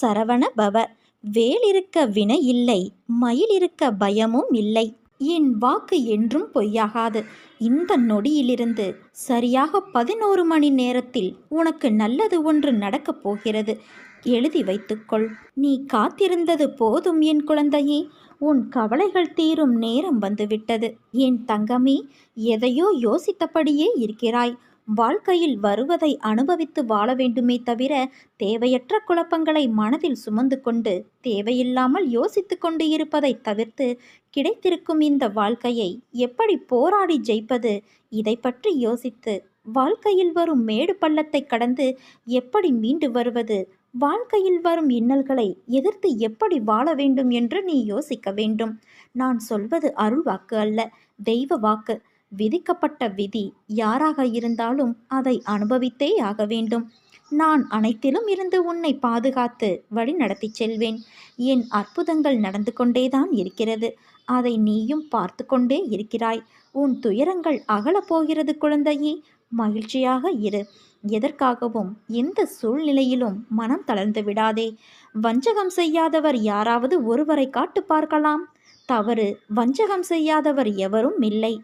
சரவண பவ. வேலிருக்க வினை இல்லை மயில் இருக்க பயமும் இல்லை. என் வாக்கு என்றும் பொய்யாகாது. இந்த நொடியிலிருந்து சரியாக பதினோரு மணி நேரத்தில் உனக்கு நல்லது ஒன்று நடக்கப் போகிறது. எழுதி வைத்துக்கொள். நீ காத்திருந்தது போதும் என் குழந்தையே. உன் கவலைகள் தீரும் நேரம் வந்துவிட்டது. என் தங்கமே எதையோ யோசித்தபடியே இருக்கிறாய். வாழ்க்கையில் வருவதை அனுபவித்து வாழ வேண்டுமே தவிர தேவையற்ற குழப்பங்களை மனதில் சுமந்து கொண்டு தேவையில்லாமல் யோசித்து கொண்டு இருப்பதை தவிர்த்து கிடைத்திருக்கும் இந்த வாழ்க்கையை எப்படி போராடி ஜெயிப்பது? இதை பற்றி யோசித்து வாழ்க்கையில் வரும் மேடு பள்ளத்தை கடந்து எப்படி மீண்டு வருவது? வாழ்க்கையில் வரும் இன்னல்களை எதிர்த்து எப்படி வாழ வேண்டும் என்று நீ யோசிக்க வேண்டும். நான் சொல்வது அருள் வாக்கு அல்ல தெய்வ வாக்கு. விதிக்கப்பட்ட விதி யாராக இருந்தாலும் அதை அனுபவித்தே ஆக வேண்டும். நான் அனைத்திலும் இருந்து உன்னை பாதுகாத்து வழி நடத்தி செல்வேன். என் அற்புதங்கள் நடந்து கொண்டேதான் இருக்கிறது. அதை நீயும் பார்த்து கொண்டே இருக்கிறாய். உன் துயரங்கள் அகலப் போகிறது குழந்தையே. மகிழ்ச்சியாக இரு. எதற்காகவும் எந்த சூழ்நிலையிலும் மனம் தளர்ந்து விடாதே. வஞ்சகம் செய்யாதவர் யாராவது ஒருவரை காட்டு பார்க்கலாம். தவறு வஞ்சகம் செய்யாதவர் எவரும் இல்லை.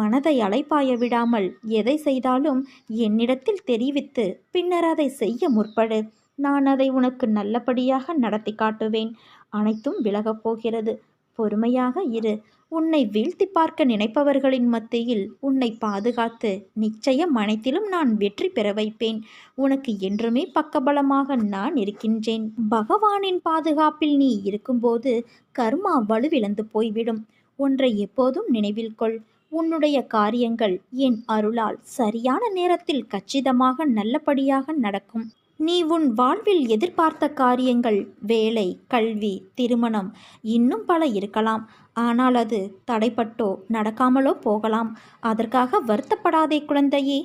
மனதை அலைப்பாய விடாமல் எதை செய்தாலும் என்னிடத்தில் தெரிவித்து பின்னர் அதை செய்ய முற்படு. நான் அதை உனக்கு நல்லபடியாக நடத்தி காட்டுவேன். அனைத்தும் விலகப் போகிறது. பொறுமையாக இரு. உன்னை வீழ்த்தி பார்க்க நினைப்பவர்களின் மத்தியில் உன்னை பாதுகாத்து நிச்சயம் அனைத்திலும் நான் வெற்றி பெற வைப்பேன். உனக்கு என்றுமே பக்கபலமாக நான் இருக்கின்றேன். பகவானின் பாதுகாப்பில் நீ இருக்கும்போது கர்மா வலுவிழந்து போய்விடும். ஒன்றை எப்போதும் நினைவில் கொள். உன்னுடைய காரியங்கள் என் அருளால் சரியான நேரத்தில் கச்சிதமாக நல்லபடியாக நடக்கும். நீ உன் வாழ்வில் எதிர்பார்த்த காரியங்கள் வேலை கல்வி திருமணம் இன்னும் பல இருக்கலாம். ஆனால் அது தடைப்பட்டோ நடக்காமலோ போகலாம். அதற்காக வருத்தப்படாதே குழந்தையே.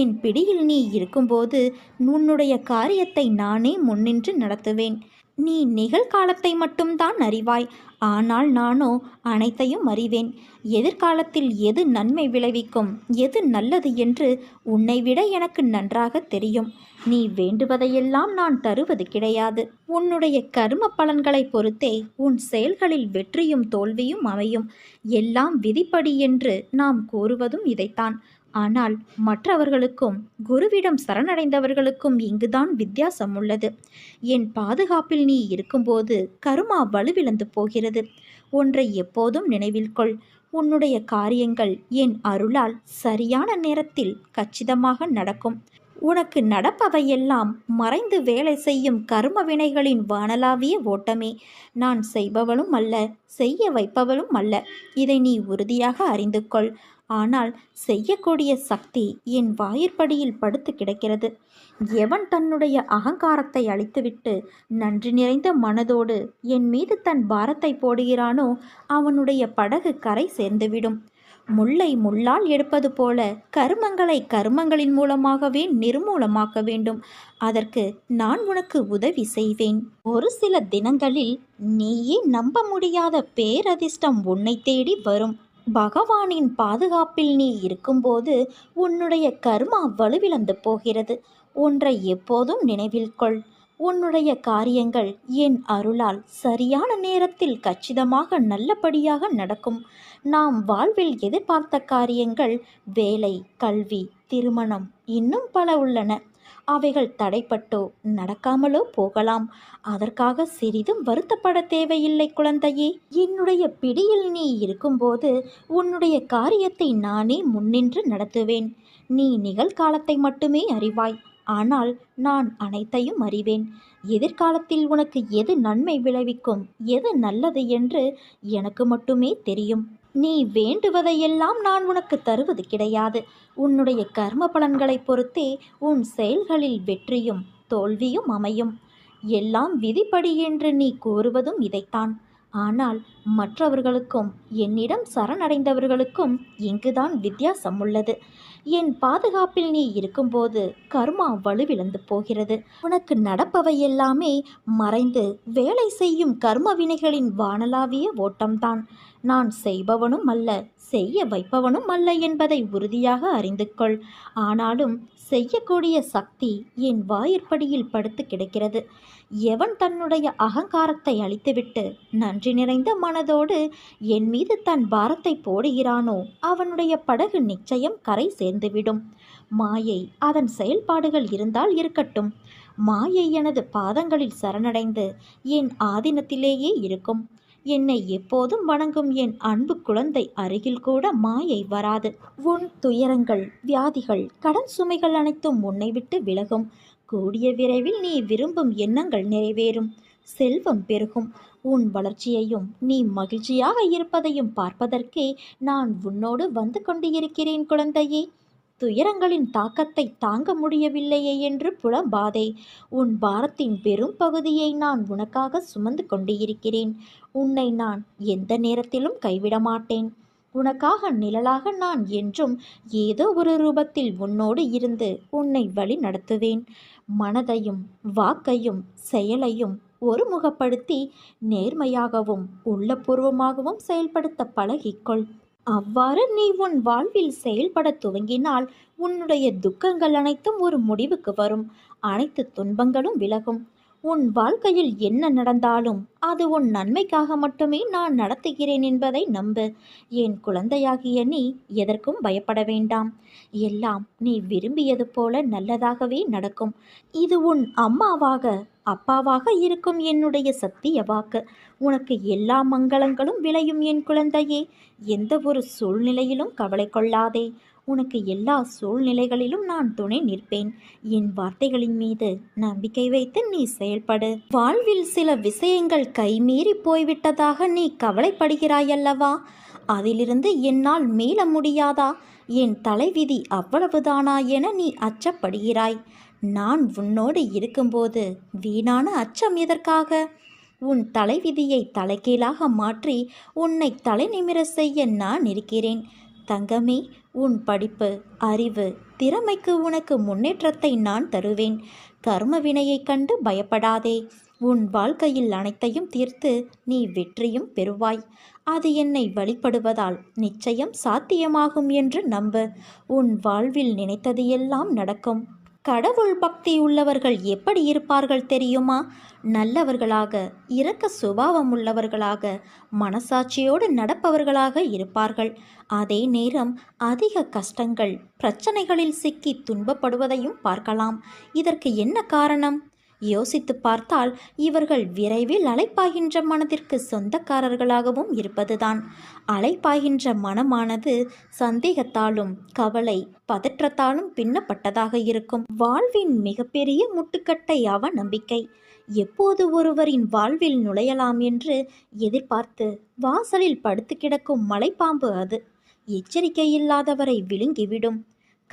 என் பிடியில் நீ இருக்கும்போது உன்னுடைய காரியத்தை நானே முன்னின்று நடத்துவேன். நீ நிகழ்காலத்தை மட்டும்தான் அறிவாய். ஆனால் நானோ அனைத்தையும் அறிவேன். எதிர்காலத்தில் எது நன்மை விளைவிக்கும் எது நல்லது என்று உன்னை விட எனக்கு நன்றாக தெரியும். நீ வேண்டுவதையெல்லாம் நான் தருவது கிடையாது. உன்னுடைய கரும பலன்களை பொறுத்தே உன் செயல்களில் வெற்றியும் தோல்வியும் அமையும். எல்லாம் விதிப்படி என்று நாம் கூறுவதும் இதைத்தான். ஆனால் மற்றவர்களுக்கும் குருவிடம் சரணடைந்தவர்களுக்கும் இங்குதான் வித்தியாசம் உள்ளது. என் பாதுகாப்பில் நீ இருக்கும்போது கருமா வலுவிழந்து போகிறது. ஒன்றை எப்போதும் நினைவில் கொள். உன்னுடைய காரியங்கள் என் அருளால் சரியான நேரத்தில் கச்சிதமாக நடக்கும். உனக்கு நடப்பவையெல்லாம் மறைந்து வேலை செய்யும் கர்ம வினைகளின் வானலாவிய ஓட்டமே. நான் செய்பவளும் அல்ல செய்ய வைப்பவளும் அல்ல. இதை நீ உறுதியாக அறிந்து கொள். ஆனால் செய்யக்கூடிய சக்தி என் வாயிற்படியில் படுத்து கிடக்கிறது. எவன் தன்னுடைய அகங்காரத்தை அழித்துவிட்டு நன்றி நிறைந்த மனதோடு என் மீது தன் பாரத்தை போடுகிறானோ அவனுடைய படகு கரை சேர்ந்துவிடும். முல்லை முள்ளால் எடுப்பது போல கருமங்களை கருமங்களின் மூலமாகவே நிர்மூலமாக்க வேண்டும். அதற்கு நான் உனக்கு உதவி செய்வேன். ஒரு சில தினங்களில் நீயே நம்ப முடியாத பேரதிர்ஷ்டம் உன்னை தேடி வரும். பகவானின் பாதுகாப்பில் நீ இருக்கும்போது உன்னுடைய கர்மா வலுவிழந்து போகிறது. ஒன்றை எப்போதும் நினைவில் கொள். உன்னுடைய காரியங்கள் என் அருளால் சரியான நேரத்தில் கச்சிதமாக நல்லபடியாக நடக்கும். நாம் வாழ்வில் எதிர்பார்த்த காரியங்கள் வேலை கல்வி திருமணம் இன்னும் பல உள்ளன. அவைகள் தடைப்பட்டோ நடக்காமலோ போகலாம். அதற்காக சிறிதும் வருத்தப்பட தேவையில்லை குழந்தையே. என்னுடைய பிடியில் நீ இருக்கும்போது உன்னுடைய காரியத்தை நானே முன்னின்று நடத்துவேன். நீ நிகழ்காலத்தை மட்டுமே அறிவாய். ஆனால் நான் அனைத்தையும் அறிவேன். எதிர்காலத்தில் உனக்கு எது நன்மை விளைவிக்கும் எது நல்லது என்று எனக்கு மட்டுமே தெரியும். நீ வேண்டுவதையெல்லாம் நான் உனக்கு தருவது கிடையாது. உன்னுடைய கர்ம பலன்களை பொறுத்தே உன் செயல்களில் வெற்றியும் தோல்வியும் அமையும். எல்லாம் விதிப்படி என்று நீ கூறுவதும் இதைத்தான். ஆனால் மற்றவர்களுக்கும் என்னிடம் சரணடைந்தவர்களுக்கும் இங்குதான் வித்தியாசம் உள்ளது என் பாதுகாப்பில் நீ இருக்கும்போது கர்மா வலுவிழந்து போகிறது. உனக்கு நடப்பவை எல்லாமே மறைந்து வேலை செய்யும் கர்ம வினைகளின் வானலாவிய ஓட்டம்தான். நான் செய்பவனும் அல்ல செய்ய வைப்பவனும் அல்ல என்பதை உறுதியாக அறிந்து கொள். ஆனாலும் செய்யக்கூடிய சக்தி என் வாயிற்படியில் படுத்து கிடக்கிறது. எவன் தன்னுடைய அகங்காரத்தை அழித்துவிட்டு நன்றி நிறைந்த மனதோடு என் மீது தன் பாரத்தை போடுகிறானோ அவனுடைய படகு நிச்சயம் கரை சேர்ந்துவிடும். மாயை அதன் செயல்பாடுகள் இருந்தால் இருக்கட்டும். மாயை எனது பாதங்களில் சரணடைந்து என் ஆதீனத்திலேயே இருக்கும். என்னை எப்போதும் வணங்கும் என் அன்பு குழந்தை அருகில் கூட மாயை வராது. உன் துயரங்கள் வியாதிகள் கடன் சுமைகள் அனைத்தும் உன்னை விட்டு விலகும். கூடிய விரைவில் நீ விரும்பும் எண்ணங்கள் நிறைவேறும். செல்வம் பெருகும். உன் வளர்ச்சியையும் நீ மகிழ்ச்சியாக இருப்பதையும் பார்ப்பதற்கே நான் உன்னோடு வந்து கொண்டு இருக்கிறேன் குழந்தையே. துயரங்களின் தாக்கத்தை தாங்க முடியவில்லையே என்று புலம்பாதே. உன் பாரத்தின் பெரும் பகுதியை நான் உனக்காக சுமந்து கொண்டு இருக்கிறேன் உன்னை நான் எந்த நேரத்திலும் கைவிட மாட்டேன். உனக்காக நிழலாக நான் என்றும் ஏதோ ஒரு ரூபத்தில் உன்னோடு இருந்து உன்னை வழி நடத்துவேன் மனதையும் வாக்கையும் செயலையும் ஒருமுகப்படுத்தி நேர்மையாகவும் உள்ளபூர்வமாகவும் செயல்படுத்த பழகிக்கொள். அவ்வாறு நீ உன் வாழ்வில் செயல்பட துவங்கினால் உன்னுடைய துக்கங்கள் அனைத்தும் ஒரு முடிவுக்கு வரும். அனைத்து துன்பங்களும் விலகும். உன் வாழ்க்கையில் என்ன நடந்தாலும் அது உன் நன்மைக்காக மட்டுமே நான் நடத்துகிறேன் என்பதை நம்பு. என் குழந்தையாகிய நீ எதற்கும் பயப்பட வேண்டாம். எல்லாம் நீ விரும்பியது போல நல்லதாகவே நடக்கும். இது உன் அம்மாவாக அப்பாவாக இருக்கும் என்னுடைய சத்திய வாக்கு. உனக்கு எல்லா மங்களங்களும் விளையும் என் குழந்தையே. எந்த ஒரு சூழ்நிலையிலும் கவலை கொள்ளாதே. உனக்கு எல்லா சூழ்நிலைகளிலும் நான் துணை நிற்பேன். என் வார்த்தைகளின் மீது நம்பிக்கை வைத்து நீ செயல்படு. வாழ்வில் சில விஷயங்கள் கைமீறி போய்விட்டதாக நீ கவலைப்படுகிறாயல்லவா? அதிலிருந்து என்னால் மீள முடியாதா? என் தலைவிதி அவ்வளவுதானா என நீ அச்சப்படுகிறாய். நான் உன்னோடு இருக்கும்போது வீணான அச்சம் எதற்காக? உன் தலைவிதியை தலைகீழாக மாற்றி உன்னை தலை நிமிர செய்ய நான் இருக்கிறேன். தங்கமே உன் படிப்பு அறிவு திறமைக்கு உனக்கு முன்னேற்றத்தை நான் தருவேன். கர்ம வினையைக் கண்டு பயப்படாதே. உன் வாழ்க்கையில் அனைத்தையும் தீர்த்து நீ வெற்றியும் பெறுவாய். அது என்னை வழிபடுவதால் நிச்சயம் சாத்தியமாகும் என்று நம்பு. உன் வாழ்வில் நினைத்தது எல்லாம் நடக்கும். கடவுள் பக்தி உள்ளவர்கள் எப்படி இருப்பார்கள் தெரியுமா? நல்லவர்களாக இரக்க சுபாவம் உள்ளவர்களாக மனசாட்சியோடு நடப்பவர்களாக இருப்பார்கள். அதே நேரம் அதிக கஷ்டங்கள் பிரச்சனைகளில் சிக்கி துன்பப்படுவதையும் பார்க்கலாம். இதற்கு என்ன காரணம்? யோசித்து பார்த்தால் இவர்கள் விரைவில் அலைப்பாகின்ற மனதிற்கு சொந்தக்காரர்களாகவும் இருப்பதுதான். அலைப்பாகின்ற மனமானது சந்தேகத்தாலும் கவலை பதற்றத்தாலும் பின்னப்பட்டதாக இருக்கும். வாழ்வின் மிகப்பெரிய முட்டுக்கட்டை அவ நம்பிக்கை எப்போது ஒருவரின் வாழ்வில் நுழையலாம் என்று எதிர்பார்த்து வாசலில் படுத்து கிடக்கும் மலைப்பாம்பு அது. எச்சரிக்கை இல்லாதவரை விழுங்கிவிடும்.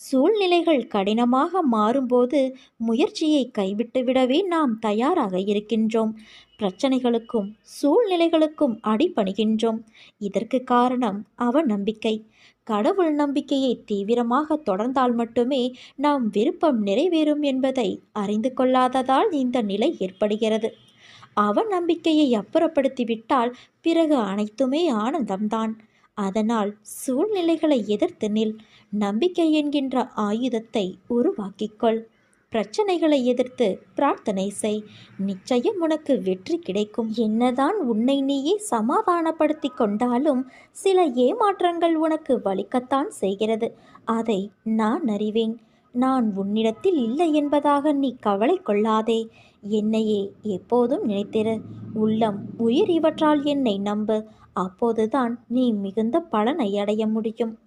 சூழ்நிலைகள் கடினமாக மாறும்போது முயற்சியை கைவிட்டுவிடவே நாம் தயாராக இருக்கின்றோம். பிரச்சனைகளுக்கும் சூழ்நிலைகளுக்கும் அடிபணிகின்றோம். இதற்கு காரணம் அவ நம்பிக்கை கடவுள் நம்பிக்கையை தீவிரமாக தொடர்ந்தால் மட்டுமே நாம் விருப்பம் நிறைவேறும் என்பதை அறிந்து கொள்ளாததால் இந்த நிலை ஏற்படுகிறது. அவ நம்பிக்கையை அப்புறப்படுத்திவிட்டால் பிறகு அனைத்துமே ஆனந்தம்தான். அதனால் சூழ்நிலைகளை எதிர்த்து நில். நம்பிக்கை என்கின்ற ஆயுதத்தை உருவாக்கிக்கொள். பிரச்சனைகளை எதிர்த்து பிரார்த்தனை செய். நிச்சயம் உனக்கு வெற்றி கிடைக்கும். என்னதான் உன்னை நீயே சமாதானப்படுத்தி கொண்டாலும் சில ஏமாற்றங்கள் உனக்கு வலிக்கத்தான் செய்கிறது. அதை நான் அறிவேன். நான் உன்னிடத்தில் இல்லை என்பதாக நீ கவலை கொள்ளாதே. என்னையே எப்போதும் நினைத்திரு. உள்ளம் உயிர் இவற்றால் என்னை நம்பு. அப்போதுதான் நீ மிகுந்த பலனை அடைய முடியும்.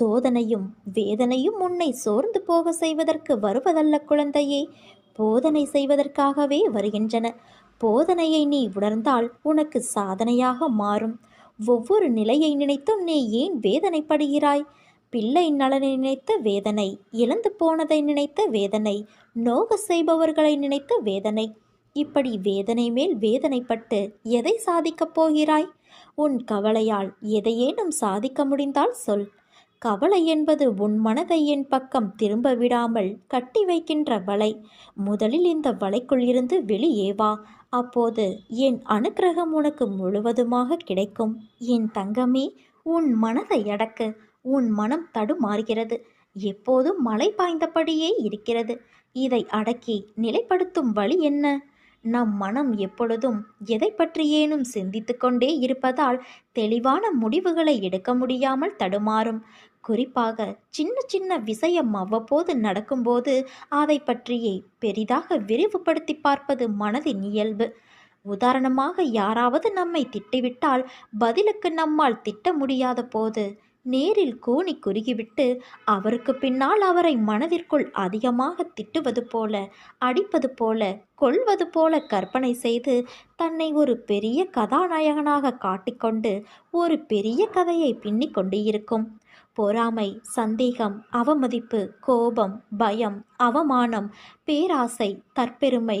சோதனையும் வேதனையும் உன்னை சோர்ந்து போக செய்வதற்கு வருவதல்ல குழந்தையே. போதனை செய்வதற்காகவே வருகின்றன. போதனையை நீ உணர்ந்தால் உனக்கு சாதனையாக மாறும். ஒவ்வொரு நிலையை நினைத்தும் நீ ஏன் வேதனைப்படுகிறாய்? பிள்ளை நலனை நினைத்த வேதனை இழந்து போனதை நினைத்த வேதனை நோக செய்பவர்களை நினைத்த வேதனை. இப்படி வேதனை மேல் வேதனைப்பட்டு எதை சாதிக்கப் போகிறாய்? உன் கவலையால் எதையேனும் சாதிக்க முடிந்தால் சொல். கவலை என்பது உன் மனதை என் பக்கம் திரும்ப விடாமல் கட்டி வைக்கின்ற வலை. முதலில் இந்த வலைக்குள் இருந்து வெளியே வா. அப்போது என் அனுக்கிரகம் உனக்கு முழுவதுமாக கிடைக்கும். என் தங்கமே உன் மனதை அடக்கு. உன் மனம் தடுமாறுகிறது. எப்போதும் மழை பாய்ந்தபடியே இருக்கிறது. இதை அடக்கி நிலைப்படுத்தும் வழி என்ன? நம் மனம் எப்பொழுதும் எதை பற்றியேனும் சிந்தித்து கொண்டே இருப்பதால் தெளிவான முடிவுகளை எடுக்க முடியாமல் தடுமாறும். குறிப்பாக சின்ன சின்ன விஷயம் அவ்வப்போது நடக்கும்போது அதை பற்றியே பெரிதாக விரிவுபடுத்தி பார்ப்பது மனதின் இயல்பு. உதாரணமாக யாராவது நம்மை திட்டிவிட்டால் பதிலுக்கு நம்மால் திட்ட முடியாத போது நேரில் கூனி குறுகிவிட்டு அவருக்கு பின்னால் அவரை மனதிற்குள் அதிகமாக திட்டுவது போல அடிப்பது போல கொள்வது போல கற்பனை செய்து தன்னை ஒரு பெரிய கதாநாயகனாக காட்டிக்கொண்டு ஒரு பெரிய கதையை பின்னிக் கொண்டு இருக்கும் பொறாமை சந்தேகம் அவமதிப்பு கோபம் பயம் அவமானம் பேராசை தற்பெருமை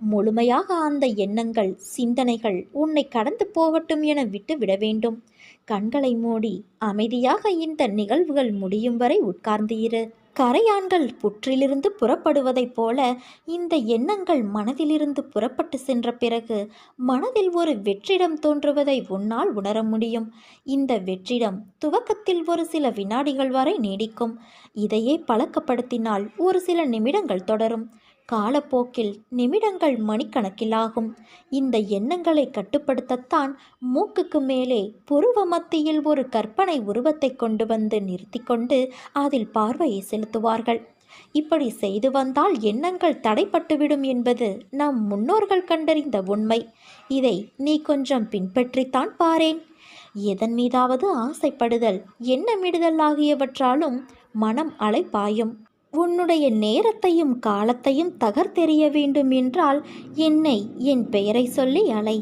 முழுமையாக அந்த எண்ணங்கள் சிந்தனைகள் உன்னை கடந்து போகட்டும் என விட்டு விட வேண்டும். கண்களை மூடி அமைதியாக இந்த நிகழ்வுகள் முடியும் வரை உட்கார்ந்து இரு. கரையான்கள் புற்றிலிருந்து புறப்படுவதைப் போல இந்த எண்ணங்கள் மனதிலிருந்து புறப்பட்டு சென்ற பிறகு மனதில் ஒரு வெற்றிடம் தோன்றுவதை உன்னால் உணர முடியும். இந்த வெற்றிடம் துவக்கத்தில் ஒரு சில வினாடிகள் வரை நீடிக்கும். இதையே பழக்கப்படுத்தினால் ஒரு சில நிமிடங்கள் தொடரும். காலப்போக்கில் நிமிடங்கள் மணிக்கணக்கிலாகும். இந்த எண்ணங்களை கட்டுப்படுத்தத்தான் மூக்குக்கு மேலே புருவ மத்தியில் ஒரு கற்பனை உருவத்தை கொண்டு வந்து நிறுத்தி கொண்டு அதில் பார்வையை செலுத்துவார்கள். இப்படி செய்து வந்தால் எண்ணங்கள் தடைப்பட்டுவிடும் என்பது நம் முன்னோர்கள் கண்டறிந்த உண்மை. இதை நீ கொஞ்சம் பின்பற்றித்தான் பாரேன். எதன் மீதாவது ஆசைப்படுதல் எண்ணமிடுதல் ஆகியவற்றாலும் மனம் அலைப்பாயும். உன்னுடைய நேரத்தையும் காலத்தையும் தகர்த்தெறிய வேண்டும் என்றால் என்னை என் பெயரை சொல்லி அலை.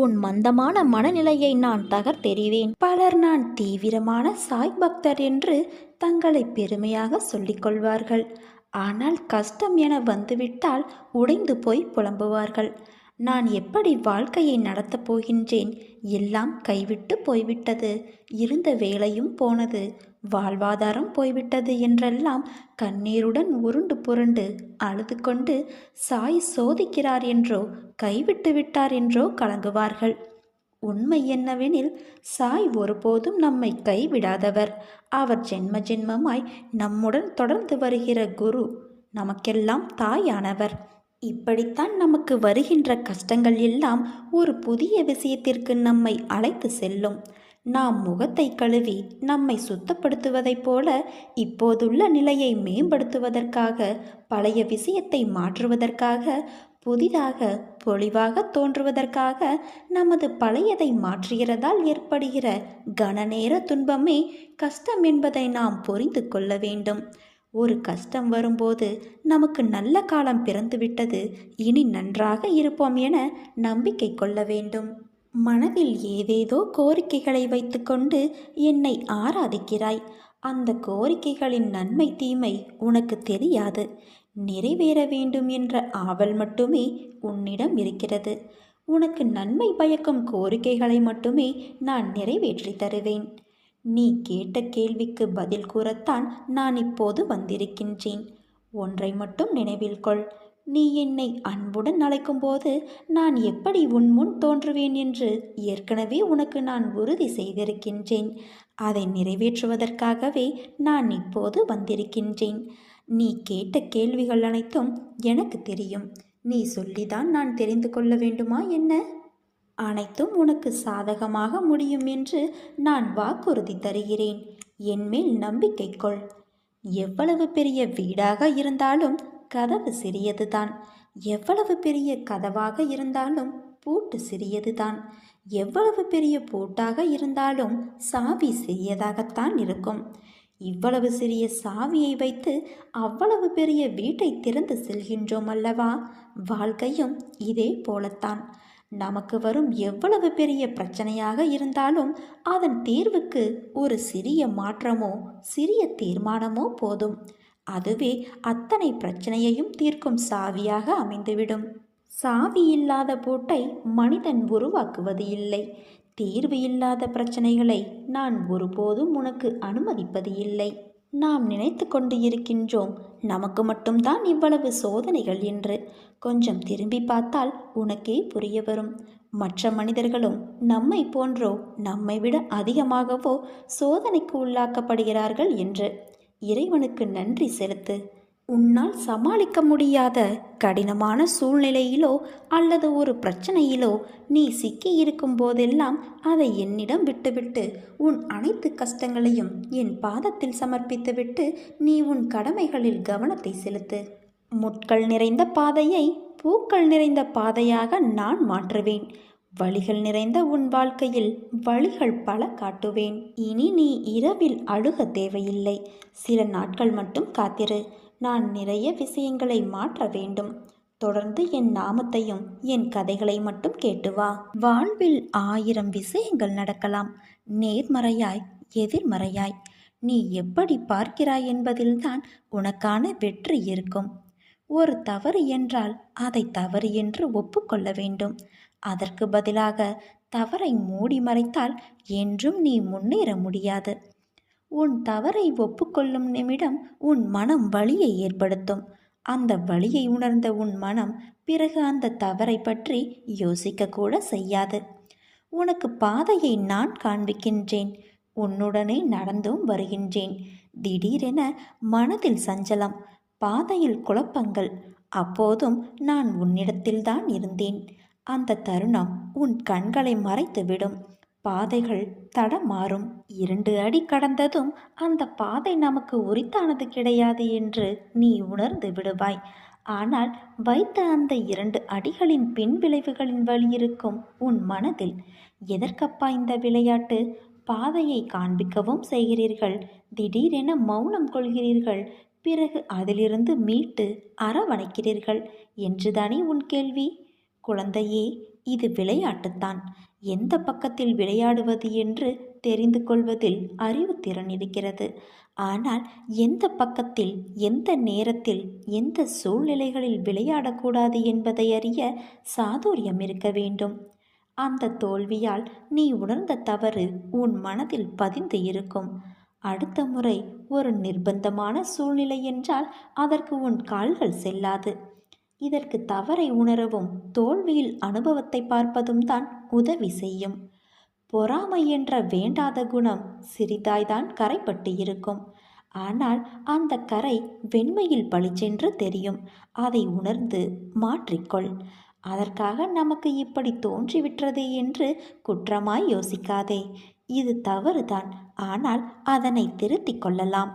உன் மந்தமான மனநிலையை நான் தகர்த்தெறிவேன். பலர் நான் தீவிரமான சாய் பக்தர் என்று தங்களை பெருமையாக சொல்லிக்கொள்வார்கள் ஆனால் கஷ்டம் என வந்துவிட்டால் உடைந்து போய் புலம்புவார்கள். நான் எப்படி வாழ்க்கையை நடத்தப் போகின்றேன்? எல்லாம் கைவிட்டு போய்விட்டது. இருந்த வேலையும் போனது. வாழ்வாதாரம் போய்விட்டது என்றெல்லாம் கண்ணீருடன் உருண்டு புரண்டு அழுது கொண்டு சாய் சோதிக்கிறார் என்றோ கைவிட்டு விட்டார் என்றோ கலங்குவார்கள். உண்மை என்னவெனில் சாய் ஒருபோதும் நம்மை கைவிடாதவர். அவர் ஜென்ம ஜென்மமாய் நம்முடன் தொடர்ந்து வருகிற குரு நமக்கெல்லாம் தாயானவர். இப்படித்தான் நமக்கு வருகின்ற கஷ்டங்கள் எல்லாம் ஒரு புதிய விஷயத்திற்கு நம்மை அழைத்து செல்லும். நாம் முகத்தை கழுவி நம்மை சுத்தப்படுத்துவதைப் போல இப்போதுள்ள நிலையை மேம்படுத்துவதற்காக பழைய விஷயத்தை மாற்றுவதற்காக புதிதாக பொலிவாக தோன்றுவதற்காக நமது பழையதை மாற்றுகிறதால் ஏற்படுகிற கனநேர துன்பமே கஷ்டம் என்பதை நாம் புரிந்து கொள்ள வேண்டும். ஒரு கஷ்டம் வரும்போது நமக்கு நல்ல காலம் பிறந்துவிட்டது இனி நன்றாக இருப்போம் என நம்பிக்கை கொள்ள வேண்டும். மனதில் ஏதேதோ கோரிக்கைகளை வைத்துக்கொண்டு என்னை ஆராதிக்கிறாய். அந்த கோரிக்கைகளின் நன்மை தீமை உனக்கு தெரியாது. நிறைவேற வேண்டும் என்ற ஆவல் மட்டுமே உன்னிடம் இருக்கிறது. உனக்கு நன்மை பயக்கும் கோரிக்கைகளை மட்டுமே நான் நிறைவேற்றி தருவேன். நீ கேட்ட கேள்விக்கு பதில் கூறத்தான் நான் இப்போது வந்திருக்கின்றேன். ஒன்றை மட்டும் நினைவில் கொள். நீ என்னை அன்புடன் அழைக்கும்போது நான் எப்படி உன் முன் தோன்றுவேன் என்று ஏற்கனவே உனக்கு நான் உறுதி செய்திருக்கின்றேன். அதை நிறைவேற்றுவதற்காகவே நான் இப்போது வந்திருக்கின்றேன். நீ கேட்ட கேள்விகள் அனைத்தும் எனக்கு தெரியும். நீ சொல்லிதான் நான் தெரிந்து கொள்ள வேண்டுமா என்ன? அனைத்தும் உனக்கு சாதகமாக முடியும் என்று நான் வாக்குறுதி தருகிறேன். என்மேல் நம்பிக்கை கொள். எவ்வளவு பெரிய வீடாக இருந்தாலும் கதவு சிறியதுதான். எவ்வளவு பெரிய கதவாக இருந்தாலும் பூட்டு சிறியதுதான். எவ்வளவு பெரிய பூட்டாக இருந்தாலும் சாவி சிறியதாகத்தான் இருக்கும். இவ்வளவு சிறிய சாவியை வைத்து அவ்வளவு பெரிய வீட்டை திறந்து செல்கின்றோம் அல்லவா? வாழ்க்கையும் இதே போலத்தான். நமக்கு வரும் எவ்வளவு பெரிய பிரச்சனையாக இருந்தாலும் அதன் தீர்வுக்கு ஒரு சிறிய மாற்றமோ சிறிய தீர்மானமோ போதும். அதுவே அத்தனை பிரச்சனையையும் தீர்க்கும் சாவியாக அமைந்துவிடும். சாவி இல்லாத பூட்டை மனிதன் உருவாக்குவது இல்லை. தீர்வு இல்லாத பிரச்சனைகளை நான் ஒருபோதும் உனக்கு அனுமதிப்பது இல்லை. நாம் நினைத்து கொண்டு இருக்கின்றோம் நமக்கு மட்டும்தான் இவ்வளவு சோதனைகள் என்று. கொஞ்சம் திரும்பி பார்த்தால் உனக்கே புரிய வரும். மற்ற மனிதர்களும் நம்மை போன்றோ நம்மை விட அதிகமாகவோ சோதனைக்கு உள்ளாக்கப்படுகிறார்கள் என்று. இறைவனுக்கு நன்றி செலுத்து. உன்னால் சமாளிக்க முடியாத கடினமான சூழ்நிலையிலோ அல்லது ஒரு பிரச்சனையிலோ நீ சிக்கி இருக்கும் போதெல்லாம் அதை என்னிடம் விட்டுவிட்டு உன் அனைத்து கஷ்டங்களையும் என் பாதத்தில் சமர்ப்பித்துவிட்டு நீ உன் கடமைகளில் கவனத்தை செலுத்து. முட்கள் நிறைந்த பாதையை பூக்கள் நிறைந்த பாதையாக நான் மாற்றுவேன். வழிகள் நிறைந்த உன் வாழ்க்கையில் வழிகள் பல காட்டுவேன். இனி நீ இரவில் அழுக தேவையில்லை. சில நாட்கள் மட்டும் காத்திரு. நான் நிறைய விஷயங்களை மாற்ற வேண்டும். தொடர்ந்து என் நாமத்தையும் என் கதைகளை மட்டும் கேட்டு வா. வாழ்வில் ஆயிரம் விஷயங்கள் நடக்கலாம். நேர்மறையாய் எதிர்மறையாய். நீ எப்படி பார்க்கிறாய் என்பதில்தான் உனக்கான வெற்றி இருக்கும். ஒரு தவறு என்றால் அதை தவறு என்று ஒப்புக்கொள்ள வேண்டும். அதற்கு பதிலாக தவறை மூடி மறைத்தால் என்றும் நீ முன்னேற முடியாது. உன் தவறை ஒப்புக்கொள்ளும் நிமிடம் உன் மனம் வலியை ஏற்படுத்தும். அந்த வழியை உணர்ந்த உன் மனம் பிறகு அந்த தவறை பற்றி யோசிக்க கூட செய்யாது. உனக்கு பாதையை நான் காண்பிக்கின்றேன். உன்னுடனே நடந்தும் வருகின்றேன். திடீரென மனதில் சஞ்சலம் பாதையில் குழப்பங்கள். அப்போதும் நான் உன்னிடத்தில்தான் இருந்தேன். அந்த தருணம் உன் கண்களை மறைத்துவிடும். பாதைகள் தடமாறும். இரண்டு அடி கடந்ததும் அந்த பாதை நமக்கு உரித்தானது கிடையாது என்று நீ உணர்ந்து விடுவாய். ஆனால் வைத்த அந்த இரண்டு அடிகளின் பின் விளைவுகளின் வழி இருக்கும் உன் மனதில் எதற்கப்பா இந்த விளையாட்டு? பாதையை காண்பிக்கவும் செய்கிறீர்கள். திடீரென மௌனம் கொள்கிறீர்கள். பிறகு அதிலிருந்து மீட்டு அரவணைக்கிறீர்கள். என்றுதானே உன் கேள்வி? குழந்தையே இது விளையாட்டுத்தான். எந்த பக்கத்தில் விளையாடுவது என்று தெரிந்து கொள்வதில் அறிவுத்திறன் இருக்கிறது ஆனால் எந்த பக்கத்தில் எந்த நேரத்தில் எந்த சூழ்நிலைகளில் விளையாடக்கூடாது என்பதை அறிய சாதுரியம் இருக்க வேண்டும். அந்த தோல்வியால் நீ உணர்ந்த தவறு உன் மனதில் பதிந்து இருக்கும். அடுத்த முறை ஒரு நிர்பந்தமான சூழ்நிலை என்றால் அதற்கு உன் கால்கள் செல்லாது. இதற்கு தவறை உணரவும் தோல்வியில் அனுபவத்தை பார்ப்பதும் தான் உதவி செய்யும். பொறாமை என்ற வேண்டாத குணம் சிறிதாய்தான் கரைப்பட்டு இருக்கும். ஆனால் அந்த கரை வெண்மையில் பளிச்சென்று தெரியும். அதை உணர்ந்து மாற்றிக்கொள். அதற்காக நமக்கு இப்படி தோன்றிவிட்டது என்று குற்றமாய் யோசிக்காதே. இது தவறுதான். ஆனால் அதனை திருத்திக் கொள்ளலாம்.